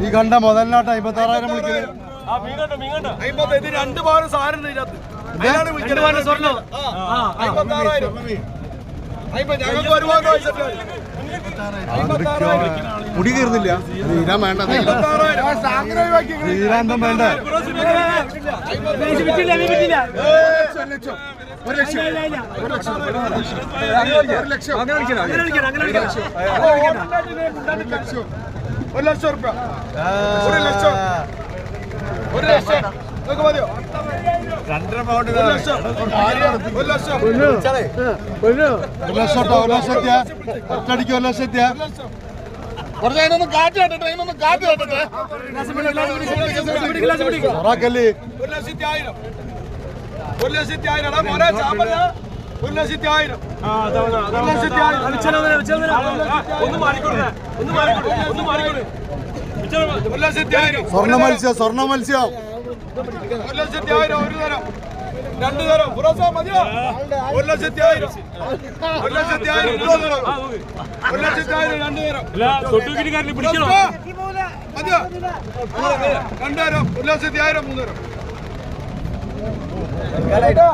ഈ കണ്ട മുതലിനാട്ട് അമ്പത്തി ആറായിരം വിളിക്കുന്നത് രണ്ട് പവന് സാധനം തീരാൻ വേണ്ട തീരാന്തം വിളിക്കുന്നത് സ്വർണം അമ്പത്താറായിരം അമ്പത് ഞങ്ങൾക്ക് ഒരു ലക്ഷം ഒരു ലക്ഷം. അങ്ങനെ തീരാൻ വേണ്ട അമ്പത്താറായിരം തീരാന്തം വേണ്ട ഒരു ലക്ഷം റുപ്യ ഒരു ലക്ഷം ഒരു ലക്ഷം നിങ്ങൾക്ക് മതിയോ രണ്ടര പൗണ്ട് ഒരു ലക്ഷം ഒരു ലക്ഷം ഒരു ലക്ഷം ട്ടോ, ഒരു ലക്ഷത്തിയ ഒറ്റടിക്ക് ഒരു ലക്ഷത്തിയ കുറച്ച് അതിനൊന്ന് കാറ്റ് കെട്ടട്ടെ അതിനൊന്ന് കാറ്റ് ഒരു ലക്ഷത്തി ആയിരം ഒരു ലക്ഷത്തി ആയിരം എടാ മോനെ ചാമ്പല ഒരു ലക്ഷത്തി ആയിരം ഒരു ലക്ഷത്തി ആയിരം ഒന്ന് മാറിക്കൊടുക്കേ ഒന്ന് മാറിക്കൊടുക്കേ ഒന്ന് മാറിക്കൊടുക്കേ ഒരു ലക്ഷത്തി ആയിരം സ്വർണ മത്സ്യം സ്വർണ മത്സ്യം ഒരു ലക്ഷത്തി ആയിരം ഒരു തരം രണ്ട് തരം ഫുറോസ മതിയോ ഒരു ലക്ഷത്തി ആയിരം ഒരു ലക്ഷത്തി ആയിരം രണ്ട് തരം ഒരു ലക്ഷത്തി ആയിരം രണ്ട് തരം മതിയോ രണ്ട് തരം ഒരു ലക്ഷത്തി ആയിരം മൂന്ന് തരം এটা